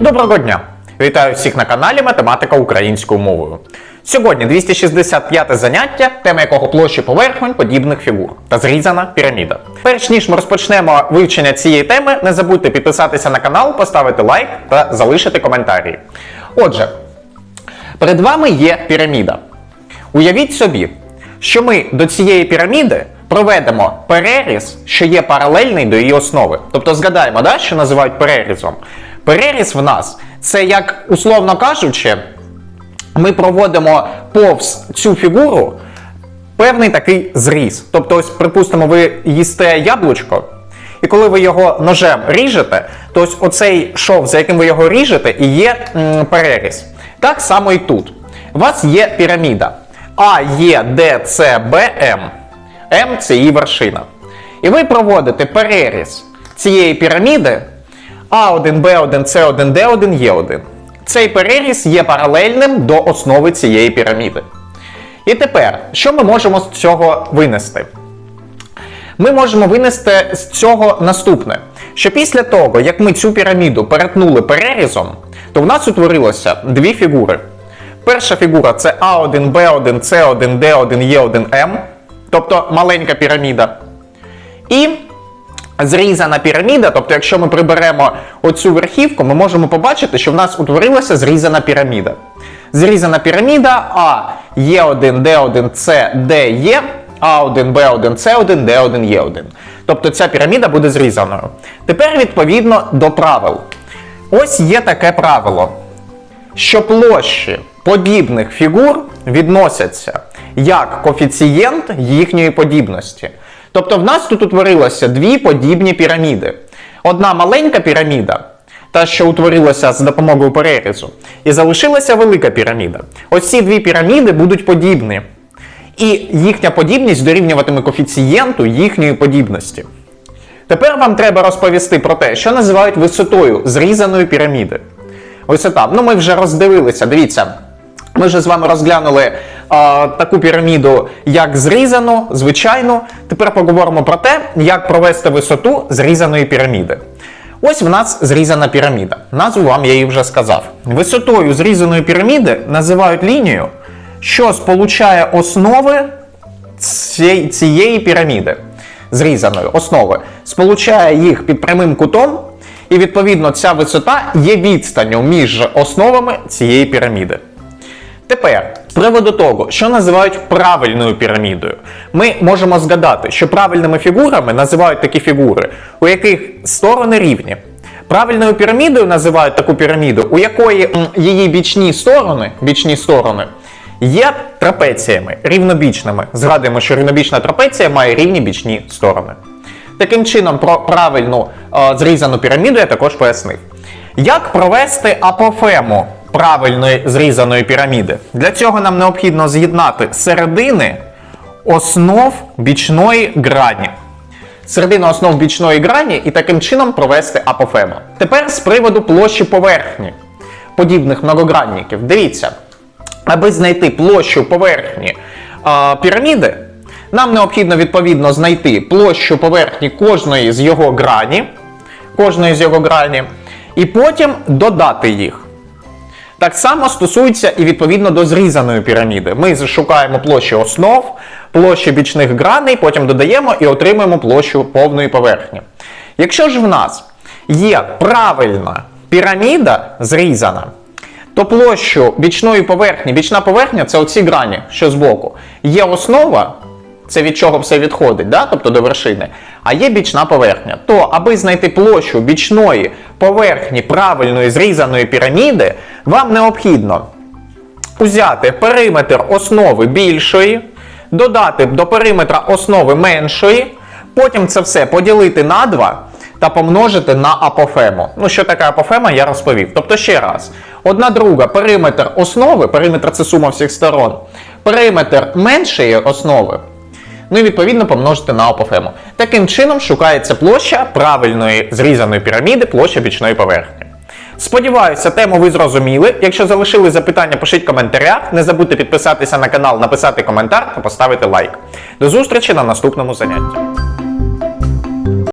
Доброго дня! Вітаю всіх на каналі Математика українською мовою. Сьогодні 265 заняття, тема якого площі поверхонь подібних фігур та зрізана піраміда. Перш ніж ми розпочнемо вивчення цієї теми, не забудьте підписатися на канал, поставити лайк та залишити коментарі. Отже, перед вами є піраміда. Уявіть собі, що ми до цієї піраміди проведемо переріз, що є паралельний до її основи. Тобто згадаємо, да, що називають перерізом. Переріз в нас це як, условно кажучи, ми проводимо повз цю фігуру певний такий зріз. Тобто, ось, припустимо, ви їсте яблучко, і коли ви його ножем ріжете, то ось оцей шов, за яким ви його ріжете, і є м, переріз. Так само і тут. У вас є піраміда А, Е, Д, С, Б, М. М це її вершина. І ви проводите переріз цієї піраміди А1, Б1, С1, Д1, Е1. Цей переріз є паралельним до основи цієї піраміди. І тепер, що ми можемо з цього винести? Ми можемо винести з цього наступне: що після того, як ми цю піраміду перетнули перерізом, то в нас утворилося дві фігури. Перша фігура це А1, Б1, С1, Д1, Е1, М, тобто маленька піраміда. І зрізана піраміда, тобто, якщо ми приберемо оцю верхівку, ми можемо побачити, що в нас утворилася зрізана піраміда. Зрізана піраміда А Е1, Д1, С, Д, Е, А1, Б1, С1, Д1, Е1. Тобто ця піраміда буде зрізаною. Тепер відповідно до правил. Ось є таке правило, що площі подібних фігур відносяться як коефіцієнт їхньої подібності. Тобто в нас тут утворилося дві подібні піраміди. Одна маленька піраміда, та, що утворилася з допомогою перерізу, і залишилася велика піраміда. Ось ці дві піраміди будуть подібні. І їхня подібність дорівнюватиме коефіцієнту їхньої подібності. Тепер вам треба розповісти про те, що називають висотою зрізаної піраміди. Висота. Ну, ми вже роздивилися. Дивіться, ми вже з вами розглянули а, таку піраміду, як зрізану, звичайну. Тепер поговоримо про те, як провести висоту зрізаної піраміди. Ось в нас зрізана піраміда. Назву вам я її вже сказав. Висотою зрізаної піраміди називають лінію, що сполучає основи цієї, піраміди зрізаної основи, сполучає їх під прямим кутом, і відповідно ця висота є відстанню між основами цієї піраміди. Тепер, приводу того, що називають правильною пірамідою, ми можемо згадати, що правильними фігурами називають такі фігури, у яких сторони рівні. Правильною пірамідою називають таку піраміду, у якої її бічні сторони, бічні сторони є трапеціями, рівнобічними. Згадуємо, що рівнобічна трапеція має рівні бічні сторони. Таким чином, про правильну е, зрізану піраміду я також пояснив. Як провести апофему правильної зрізаної піраміди? Для цього нам необхідно з'єднати середини основ бічної грані. Середину основ бічної грані і таким чином провести апофему. Тепер з приводу площі поверхні подібних многогранників. Дивіться, аби знайти площу поверхні а, піраміди, нам необхідно відповідно знайти площу поверхні кожної з його грані, кожної з його грані, і потім додати їх. Так само стосується і відповідно до зрізаної піраміди. Ми шукаємо площі основ, площі бічних граней, потім додаємо і отримуємо площу повної поверхні. Якщо ж в нас є правильна піраміда зрізана, то площу бічної поверхні, бічна поверхня це оці грані, що збоку. Є основа, це від чого все відходить, да? тобто до вершини, а є бічна поверхня. То, аби знайти площу бічної поверхні правильної зрізаної піраміди, вам необхідно узяти периметр основи більшої, додати до периметра основи меншої, потім це все поділити на 2 та помножити на апофему. Ну, що таке апофема, я розповів. Тобто ще раз, одна друга периметр основи, периметр це сума всіх сторон, периметр меншої основи. Ну і відповідно помножити на апофему. Таким чином шукається площа правильної зрізаної піраміди, площа бічної поверхні. Сподіваюся, тему ви зрозуміли. Якщо залишили запитання, пишіть коментаря. Не забудьте підписатися на канал, написати коментар та поставити лайк. До зустрічі на наступному занятті.